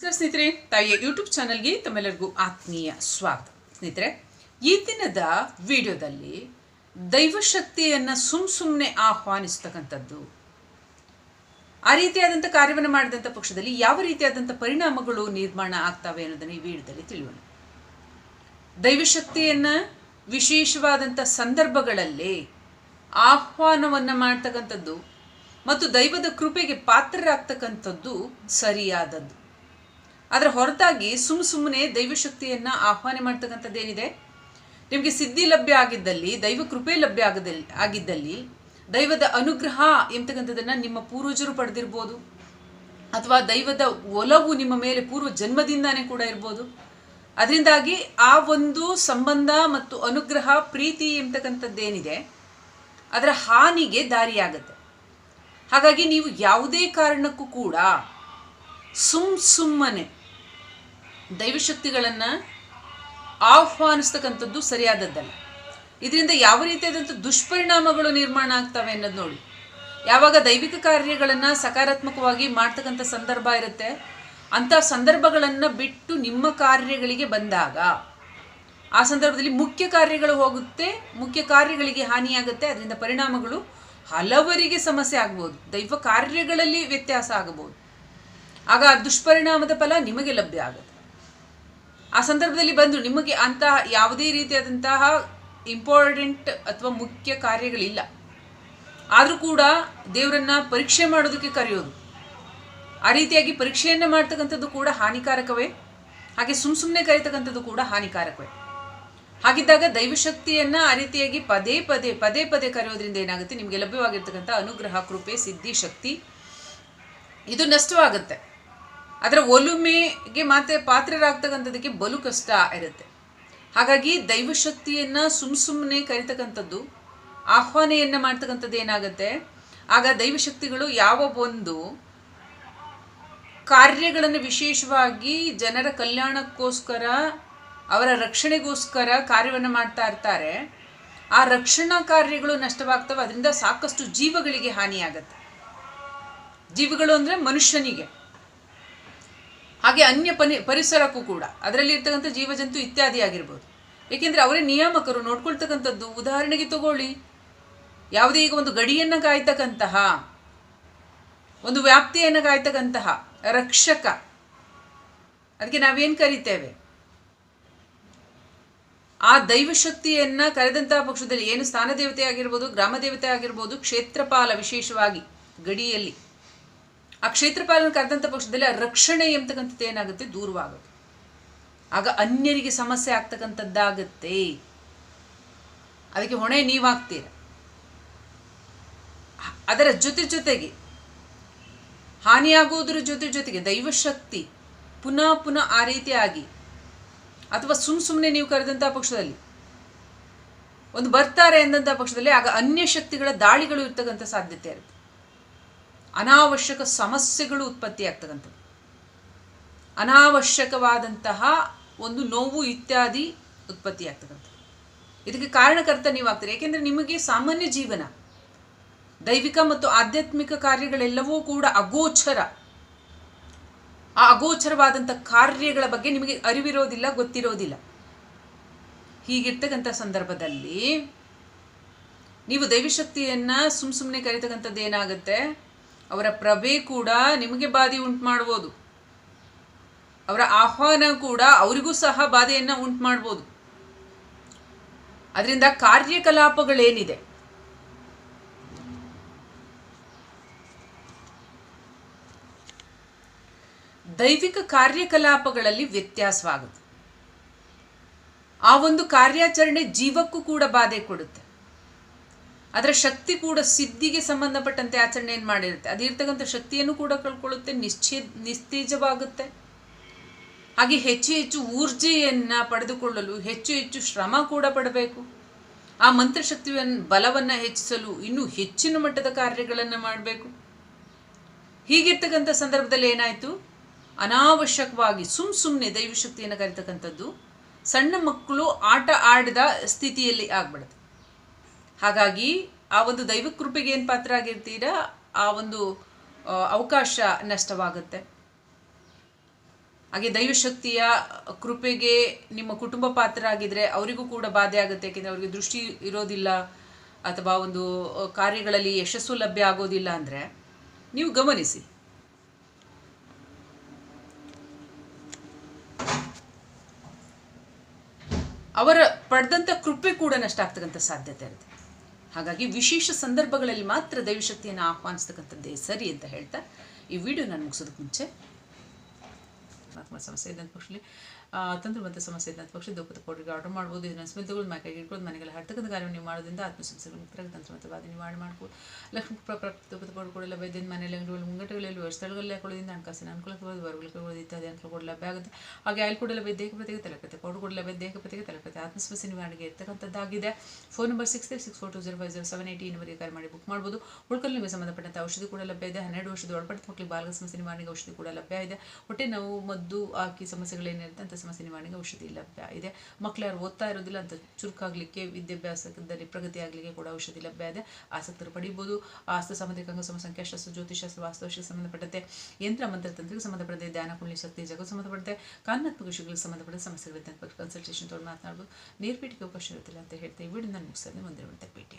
ಸ್ನೇಹಿತರೆ, ತಾಯಿಯ ಯೂಟ್ಯೂಬ್ ಚಾನಲ್ಗೆ ತಮ್ಮೆಲ್ಲರಿಗೂ ಆತ್ಮೀಯ ಸ್ವಾಗತ. ಸ್ನೇಹಿತರೆ, ಈ ದಿನದ ವಿಡಿಯೋದಲ್ಲಿ ದೈವಶಕ್ತಿಯನ್ನು ಸುಮ್ ಸುಮ್ಮನೆ ಆಹ್ವಾನಿಸ್ತಕ್ಕಂಥದ್ದು, ಆ ರೀತಿಯಾದಂಥ ಕಾರ್ಯವನ್ನು ಮಾಡಿದಂಥ ಪಕ್ಷದಲ್ಲಿ ಯಾವ ರೀತಿಯಾದಂಥ ಪರಿಣಾಮಗಳು ನಿರ್ಮಾಣ ಆಗ್ತವೆ ಅನ್ನೋದನ್ನು ಈ ವಿಡಿಯೋದಲ್ಲಿ ತಿಳಿಯೋಣ. ದೈವಶಕ್ತಿಯನ್ನು ವಿಶೇಷವಾದಂಥ ಸಂದರ್ಭಗಳಲ್ಲಿ ಆಹ್ವಾನವನ್ನು ಮಾಡ್ತಕ್ಕಂಥದ್ದು ಮತ್ತು ದೈವದ ಕೃಪೆಗೆ ಪಾತ್ರರಾಗ್ತಕ್ಕಂಥದ್ದು ಸರಿಯಾದದ್ದು. ಅದರ ಹೊರತಾಗಿ ಸುಮ್ಮ ಸುಮ್ಮನೆ ದೈವಶಕ್ತಿಯನ್ನು ಆಹ್ವಾನ ಮಾಡ್ತಕ್ಕಂಥದ್ದೇನಿದೆ ನಿಮಗೆ ಸಿದ್ಧಿ ಲಭ್ಯ ಆಗಿದ್ದಲ್ಲಿ, ದೈವ ಕೃಪೆ ಲಭ್ಯ ಆಗದಲ್ಲಿ, ಆಗಿದ್ದಲ್ಲಿ ದೈವದ ಅನುಗ್ರಹ ಎಂಬತಕ್ಕಂಥದ್ದನ್ನು ನಿಮ್ಮ ಪೂರ್ವಜರು ಪಡೆದಿರ್ಬೋದು. ಅಥವಾ ದೈವದ ಒಲವು ನಿಮ್ಮ ಮೇಲೆ ಪೂರ್ವ ಜನ್ಮದಿಂದಾನೇ ಕೂಡ ಇರ್ಬೋದು. ಅದರಿಂದಾಗಿ ಆ ಒಂದು ಸಂಬಂಧ ಮತ್ತು ಅನುಗ್ರಹ, ಪ್ರೀತಿ ಎಂತಕ್ಕಂಥದ್ದೇನಿದೆ ಅದರ ಹಾನಿಗೆ ದಾರಿಯಾಗುತ್ತೆ. ಹಾಗಾಗಿ ನೀವು ಯಾವುದೇ ಕಾರಣಕ್ಕೂ ಕೂಡ ಸುಮ್ ಸುಮ್ಮನೆ ದೈವಶಕ್ತಿಗಳನ್ನು ಆಹ್ವಾನಿಸ್ತಕ್ಕಂಥದ್ದು ಸರಿಯಾದದ್ದಲ್ಲ. ಇದರಿಂದ ಯಾವ ರೀತಿಯಾದಂಥ ದುಷ್ಪರಿಣಾಮಗಳು ನಿರ್ಮಾಣ ಆಗ್ತವೆ ಅನ್ನೋದು ನೋಡಿ. ಯಾವಾಗ ದೈವಿಕ ಕಾರ್ಯಗಳನ್ನು ಸಕಾರಾತ್ಮಕವಾಗಿ ಮಾಡ್ತಕ್ಕಂಥ ಸಂದರ್ಭ ಇರುತ್ತೆ, ಅಂಥ ಸಂದರ್ಭಗಳನ್ನು ಬಿಟ್ಟು ನಿಮ್ಮ ಕಾರ್ಯಗಳಿಗೆ ಬಂದಾಗ, ಆ ಸಂದರ್ಭದಲ್ಲಿ ಮುಖ್ಯ ಕಾರ್ಯಗಳು ಹೋಗುತ್ತೆ, ಮುಖ್ಯ ಕಾರ್ಯಗಳಿಗೆ ಹಾನಿಯಾಗುತ್ತೆ, ಅದರಿಂದ ಪರಿಣಾಮಗಳು ಹಲವರಿಗೆ ಸಮಸ್ಯೆ ಆಗ್ಬೋದು, ದೈವ ಕಾರ್ಯಗಳಲ್ಲಿ ವ್ಯತ್ಯಾಸ ಆಗಬಹುದು ಆಗ ಆ ದುಷ್ಪರಿಣಾಮದ ಫಲ ನಿಮಗೆ ಲಭ್ಯ ಆಗುತ್ತೆ. ಆ ಸಂದರ್ಭದಲ್ಲಿ ಬಂದು ನಿಮಗೆ ಅಂತಹ ಯಾವುದೇ ರೀತಿಯಾದಂತಹ ಇಂಪಾರ್ಟೆಂಟ್ ಅಥವಾ ಮುಖ್ಯ ಕಾರ್ಯಗಳಿಲ್ಲ. ಆದರೂ ಕೂಡ ದೇವರನ್ನ ಪರೀಕ್ಷೆ ಮಾಡೋದಕ್ಕೆ ಕರೆಯೋದು. ಆ ರೀತಿಯಾಗಿ ಪರೀಕ್ಷೆಯನ್ನು ಮಾಡ್ತಕ್ಕಂಥದ್ದು ಕೂಡ ಹಾನಿಕಾರಕವೇ? ಹಾಗೆ ಸುಮ್ ಸುಮ್ಮನೆ ಕರೀತಕ್ಕಂಥದ್ದು ಕೂಡ ಹಾನಿಕಾರಕವೇ? ಹಾಗಿದ್ದಾಗ ದೈವಶಕ್ತಿಯನ್ನು ಆ ರೀತಿಯಾಗಿ ಪದೇ ಪದೇ ಪದೇ ಪದೇ ಕರೆಯೋದ್ರಿಂದ ಏನಾಗುತ್ತೆ? ನಿಮಗೆ ಲಭ್ಯವಾಗಿರ್ತಕ್ಕಂಥ ಅನುಗ್ರಹ, ಕೃಪೆ, ಸಿದ್ಧಿ, ಶಕ್ತಿ, ಇದು ನಷ್ಟವಾಗುತ್ತೆ. ಅದರ ಒಲುಮೆಗೆ ಮಾತ್ರ ಪಾತ್ರರಾಗ್ತಕ್ಕಂಥದ್ದಕ್ಕೆ ಬಲು ಕಷ್ಟ ಇರುತ್ತೆ. ಹಾಗಾಗಿ ದೈವಶಕ್ತಿಯನ್ನು ಸುಮ್ ಸುಮ್ಮನೆ ಕರಿತಕ್ಕಂಥದ್ದು, ಆಹ್ವಾನೆಯನ್ನು ಮಾಡ್ತಕ್ಕಂಥದ್ದು ಏನಾಗುತ್ತೆ? ಆಗ ದೈವಶಕ್ತಿಗಳು ಯಾವ ಒಂದು ಕಾರ್ಯಗಳನ್ನು ವಿಶೇಷವಾಗಿ ಜನರ ಕಲ್ಯಾಣಕ್ಕೋಸ್ಕರ, ಅವರ ರಕ್ಷಣೆಗೋಸ್ಕರ ಕಾರ್ಯವನ್ನು ಮಾಡ್ತಾ ಇರ್ತಾರೆ. ಆ ರಕ್ಷಣಾ ಕಾರ್ಯಗಳು ನಷ್ಟವಾಗ್ತವೆ, ಅದರಿಂದ ಸಾಕಷ್ಟು ಜೀವಗಳಿಗೆ ಹಾನಿಯಾಗತ್ತೆ. ಜೀವಿಗಳು ಅಂದರೆ ಮನುಷ್ಯನಿಗೆ. ಹಾಗೆ ಅನ್ಯ ಪನಿ, ಪರಿಸರಕ್ಕೂ ಕೂಡ. ಅದರಲ್ಲಿ ಇರ್ತಕ್ಕಂಥ ಜೀವಜಂತು ಇತ್ಯಾದಿ ಆಗಿರ್ಬೋದು. ಏಕೆಂದರೆ ಅವರೇ ನಿಯಾಮಕರು, ನೋಡ್ಕೊಳ್ತಕ್ಕಂಥದ್ದು. ಉದಾಹರಣೆಗೆ ತಗೊಳ್ಳಿ. ಯಾವುದೇ ಈಗ ಒಂದು ಗಡಿಯನ್ನು ಕಾಯ್ತಕ್ಕಂತಹ, ಒಂದು ವ್ಯಾಪ್ತಿಯನ್ನು ಕಾಯ್ತಕ್ಕಂತಹ ರಕ್ಷಕ. ಅದಕ್ಕೆ ನಾವೇನು ಕರಿತೇವೆ? ಆ ದೈವಶಕ್ತಿಯನ್ನು ಕರೆದಂತಹ ಪಕ್ಷದಲ್ಲಿ ಏನು ಸ್ಥಾನ ದೇವತೆ ಆಗಿರ್ಬೋದು ಗ್ರಾಮ ದೇವತೆ ಆಗಿರ್ಬೋದು, ಕ್ಷೇತ್ರಪಾಲ ವಿಶೇಷವಾಗಿ ಗಡಿಯಲ್ಲಿ. ಆ ಕ್ಷೇತ್ರಪಾಲನ ಕರೆದಂಥ ಪಕ್ಷದಲ್ಲಿ ಆ ರಕ್ಷಣೆ ಎಂಬತಕ್ಕಂಥದ್ದು ಏನಾಗುತ್ತೆ? ದೂರವಾಗುತ್ತೆ. ಆಗ ಅನ್ಯರಿಗೆ ಸಮಸ್ಯೆ ಆಗ್ತಕ್ಕಂಥದ್ದಾಗತ್ತೆ. ಅದಕ್ಕೆ ಹೊಣೆ ನೀವಾಗ್ತೀರ ಅದರ ಜೊತೆ ಜೊತೆಗೆ ಹಾನಿಯಾಗುವುದರ ಜೊತೆ ಜೊತೆಗೆ ದೈವಶಕ್ತಿ ಪುನಃ ಪುನಃ ಆ ರೀತಿಯಾಗಿ ಅಥವಾ ಸುಮ್ ಸುಮ್ಮನೆ ನೀವು ಕರೆದಂಥ ಪಕ್ಷದಲ್ಲಿ ಒಂದು ಬರ್ತಾರೆ ಎಂದಂಥ ಪಕ್ಷದಲ್ಲಿ ಆಗ ಅನ್ಯ ಶಕ್ತಿಗಳ ದಾಳಿಗಳು ಇರ್ತಕ್ಕಂಥ ಸಾಧ್ಯತೆ ಇರುತ್ತೆ. ಅನಾವಶ್ಯಕ ಸಮಸ್ಯೆಗಳು ಉತ್ಪತ್ತಿ ಆಗ್ತಕ್ಕಂಥದ್ದು ಅನಾವಶ್ಯಕವಾದಂತಹ ಒಂದು ನೋವು ಇತ್ಯಾದಿ ಉತ್ಪತ್ತಿ ಆಗ್ತಕ್ಕಂಥದ್ದು ಇದಕ್ಕೆ ಕಾರಣಕರ್ತ ನೀವಾಗ್ತೀರಿ. ಏಕೆಂದರೆ ನಿಮಗೆ ಸಾಮಾನ್ಯ ಜೀವನ, ದೈವಿಕ ಮತ್ತು ಆಧ್ಯಾತ್ಮಿಕ ಕಾರ್ಯಗಳೆಲ್ಲವೂ ಕೂಡ ಅಗೋಚರ. ಆ ಅಗೋಚರವಾದಂಥ ಕಾರ್ಯಗಳ ಬಗ್ಗೆ ನಿಮಗೆ ಅರಿವಿರೋದಿಲ್ಲ, ಗೊತ್ತಿರೋದಿಲ್ಲ. ಹೀಗಿರ್ತಕ್ಕಂಥ ಸಂದರ್ಭದಲ್ಲಿ ನೀವು ದೈವಶಕ್ತಿಯನ್ನು ಸುಮ್ಮ ಸುಮ್ಮನೆ ಕರಿತಕ್ಕಂಥದ್ದು ಏನಾಗುತ್ತೆ? ಅವರ ಪ್ರಭೆ ಕೂಡ ನಿಮಗೆ ಬಾಧೆ ಉಂಟು ಮಾಡ್ಬೋದು. ಅವರ ಆಹ್ವಾನ ಕೂಡ ಅವರಿಗೂ ಸಹ ಬಾಧೆಯನ್ನು ಉಂಟು ಮಾಡ್ಬೋದು. ಅದರಿಂದ ಕಾರ್ಯಕಲಾಪಗಳೇನಿದೆ? ದೈವಿಕ ಕಾರ್ಯಕಲಾಪಗಳಲ್ಲಿ ವ್ಯತ್ಯಾಸವಾಗುತ್ತೆ ಆ ಒಂದು ಕಾರ್ಯಾಚರಣೆ ಜೀವಕ್ಕೂ ಕೂಡ ಬಾಧೆ ಕೊಡುತ್ತೆ. ಅದರ ಶಕ್ತಿ ಕೂಡ ಸಿದ್ಧಿಗೆ ಸಂಬಂಧಪಟ್ಟಂತೆ ಆಚರಣೆಯನ್ನು ಮಾಡಿರುತ್ತೆ? ಅದಿರ್ತಕ್ಕಂಥ ಶಕ್ತಿಯನ್ನು ಕೂಡ ಕಳ್ಕೊಳ್ಳುತ್ತೆ, ನಿಶ್ಚೇ, ನಿಸ್ತೇಜವಾಗುತ್ತೆ. ಹಾಗೆ ಹೆಚ್ಚು ಹೆಚ್ಚು ಊರ್ಜೆಯನ್ನು ಪಡೆದುಕೊಳ್ಳಲು ಹೆಚ್ಚು ಹೆಚ್ಚು ಶ್ರಮ ಕೂಡ ಪಡಬೇಕು. ಆ ಮಂತ್ರಶಕ್ತಿಯನ್ನು ಬಲವನ್ನು ಹೆಚ್ಚಿಸಲು ಇನ್ನೂ ಹೆಚ್ಚಿನ ಮಟ್ಟದ ಕಾರ್ಯಗಳನ್ನು ಮಾಡಬೇಕು. ಹೀಗಿರ್ತಕ್ಕಂಥ ಸಂದರ್ಭದಲ್ಲಿ ಏನಾಯಿತು? ಅನಾವಶ್ಯಕವಾಗಿ ಸುಮ್ ಸುಮ್ಮನೆ ದೈವಶಕ್ತಿಯನ್ನು ಕರಿತಕ್ಕಂಥದ್ದು ಸಣ್ಣ ಮಕ್ಕಳು ಆಟ ಆಡಿದ ಸ್ಥಿತಿಯಲ್ಲಿ ಆಗ್ಬಿಡುತ್ತೆ. ಹಾಗಾಗಿ ಆ ಒಂದು ದೈವ ಕೃಪೆಗೆ ಏನು ಪಾತ್ರ ಆಗಿರ್ತೀರಾ? ಆ ಒಂದು ಅವಕಾಶ ನಷ್ಟವಾಗುತ್ತೆ. ಹಾಗೆ ದೈವಶಕ್ತಿಯ ಕೃಪೆಗೆ ನಿಮ್ಮ ಕುಟುಂಬ ಪಾತ್ರ ಆಗಿದ್ರೆ ಅವರಿಗೂ ಕೂಡ ಬಾಧೆ ಆಗುತ್ತೆ. ಯಾಕೆಂದರೆ ಅವರಿಗೆ ದೃಷ್ಟಿ ಇರೋದಿಲ್ಲ ಅಥವಾ ಒಂದು ಕಾರ್ಯಗಳಲ್ಲಿ ಯಶಸ್ಸು ಲಭ್ಯ ಆಗೋದಿಲ್ಲ ಅಂದರೆ ನೀವು ಗಮನಿಸಿ. ಅವರ ಪಡೆದಂಥ ಕೃಪೆ ಕೂಡ ನಷ್ಟ ಆಗ್ತಕ್ಕಂಥ ಸಾಧ್ಯತೆ ಇರುತ್ತೆ. ಹಾಗಾಗಿ ವಿಶೇಷ ಸಂದರ್ಭಗಳಲ್ಲಿ ಮಾತ್ರ ದೈವಶಕ್ತಿಯನ್ನು ಆಹ್ವಾನಿಸ್ತಕ್ಕಂಥದ್ದೇ ಸರಿ ಅಂತ ಹೇಳ್ತಾ ಈ ವಿಡಿಯೋ ನಾನು ಮುಗಿಸೋದಕ್ಕೆ ಮುಂಚೆ. ಸಮಸ್ಯೆ ಇದ್ದಂಥ ತಂತ್ರ ಮತ್ತು ಸಮಸ್ಯೆ ಇದ್ದಂಥ ಪಕ್ಷ ದೋಪದ ಪೌಡರ್ಗೆ ಆರ್ಡರ್ ಮಾಡ್ಬೋದು. ಇದನ್ನು ಸ್ಮೆಲ್ ತಗೊಳ್ಳೋದು ಮೈಕೈಗೆ ಇಟ್ಕೊಂಡು ಮನೆಗೆಲ್ಲ ಹರ್ತಕ್ಕಂಥ ಕಾರ್ಯ ನೀವು ಮಾಡೋದ್ರಿಂದ ಆತ್ಮಸಂಸ್ಥೆಗಳು ತಂತ್ರ ಮತ್ತು ಬಾಧೆ ನಿವಾರಣೆ ಮಾಡ್ಬೋದು. ಲಕ್ಷ್ಮಿ ದುಃಖದ ಪೌಡರ್ ಕೊಡಲ್ಲ ವೈದ್ಯನ ಮನೆಯಲ್ಲಿ ಅಂಗಡಿಗಳು ಮುಂಗಟ್ಟುಗಳಲ್ಲಿ ಸ್ಥಳಗಳಲ್ಲಿ ಹಾಕೊಳ್ಳೋದ್ರಿಂದ ಹಣಕಾಸಿನ ಅನುಕೂಲಕ್ಕೆ ವರ್ಗಗಳು ಇತ್ಯಾದಿ ಅನುಕೂಲ ಕೂಡ ಲಭ್ಯ ಆಗುತ್ತೆ. ಹಾಗೆ ಆಯಿಲ್ ಕೂಡ ಲಭ್ಯ ದೇಹ ಪ್ರತಿಗೆ ತಲೆಕತ್ತೆ ಪೌಡರ್ ಕೂಡ ಲಭ್ಯ ದೇಹ ಪ್ರತಿಗೆ ತಲೆಕತ್ತೆ ಆತ್ಮಸಮಸ್ಯೆ ನಿವಾರಣೆಗೆ ಇರ್ತಕ್ಕಂಥದ್ದಾಗಿದೆ phone number six three six four two zero five zero seven eighty ಇನ್ನವರೆಗೆ ಕರೆ ಮಾಡಿ ಬುಕ್ ಮಾಡ್ಬೋದು. ಹುಡುಕಲ್ಲಿ ನಿಮಗೆ ಸಂಬಂಧಪಟ್ಟಂಥ ಔಷಧಿ ಕೂಡ ಲಭ್ಯ ಇದೆ. ಹನ್ನೆರಡು ವರ್ಷದ ಒಳಪಟ್ಟ ಮಕ್ಕಳಿಗೆ ಬಾಲಕ ಸಮಸ್ಯೆ ನಿವಾರಣೆಗೆ ಔಷಧಿ ಕೂಡ ಲಭ್ಯ ಇದೆ. ಹೊಟ್ಟೆ ನೋವು, ಮದ್ದು, ಹಾಕಿ ಸಮಸ್ಯೆಗಳೇನಿರುತ್ತೆ ಅಂತ ಸಮಸ್ಯೆ ನಿವಾರಣೆಗೆ ಔಷಧಿ ಲಭ್ಯ ಇದೆ. ಮಕ್ಕಳು ಯಾರು ಓದ್ತಾ ಇರೋದಿಲ್ಲ ಅಂತ ಚುರುಕಾಗಲಿಕ್ಕೆ ವಿದ್ಯಾಭ್ಯಾಸದಲ್ಲಿ ಪ್ರಗತಿ ಆಗಲಿಕ್ಕೆ ಕೂಡ ಔಷಧಿ ಲಭ್ಯ ಇದೆ. ಆಸಕ್ತರು ಪಡಿಬೋದು. ಆಸ್ತ ಸಾಮಾಜಿಕ ಅಂಗ ಸಂಖ್ಯಾಶಾಸ್ತ್ರ ಜ್ಯೋತಿಷಾಸ್ತ್ರ ವಾಸ್ತುಶಾಸ್ತ್ರಕ್ಕೆ ಸಂಬಂಧಪಟ್ಟಂತೆ ಯಂತ್ರ ಮಂತ್ರ ತಂತ್ರಕ್ಕೆ ಸಂಬಂಧಪಟ್ಟಂತೆ ಧ್ಯಾನ ಕುಂಡಲಿ ಶಕ್ತಿ, ಜಗತ್ತು ಸಂಬಂಧಪಟ್ಟಂತೆ ಕಾನೂನಾತ್ಮಕ ವಿಷಯಗಳಿಗೆ ಸಂಬಂಧಪಟ್ಟ ಅಂತ ಕನ್ಸಲ್ಟೇಷನ್ ತೊಗೊಂಡು ಮಾತನಾಡ್ಬೋದು ನೀರ್ಪೀಟಿಗೆ ಅವಕಾಶ ಇರುತ್ತಿಲ್ಲ ಅಂತ ಹೇಳ್ತಾ ಈ ವಿಡಿಯೋ ನಾನು ಮುಗಿಸ್ತೇನೆ ಮುಂದಿನ ಭೇಟಿ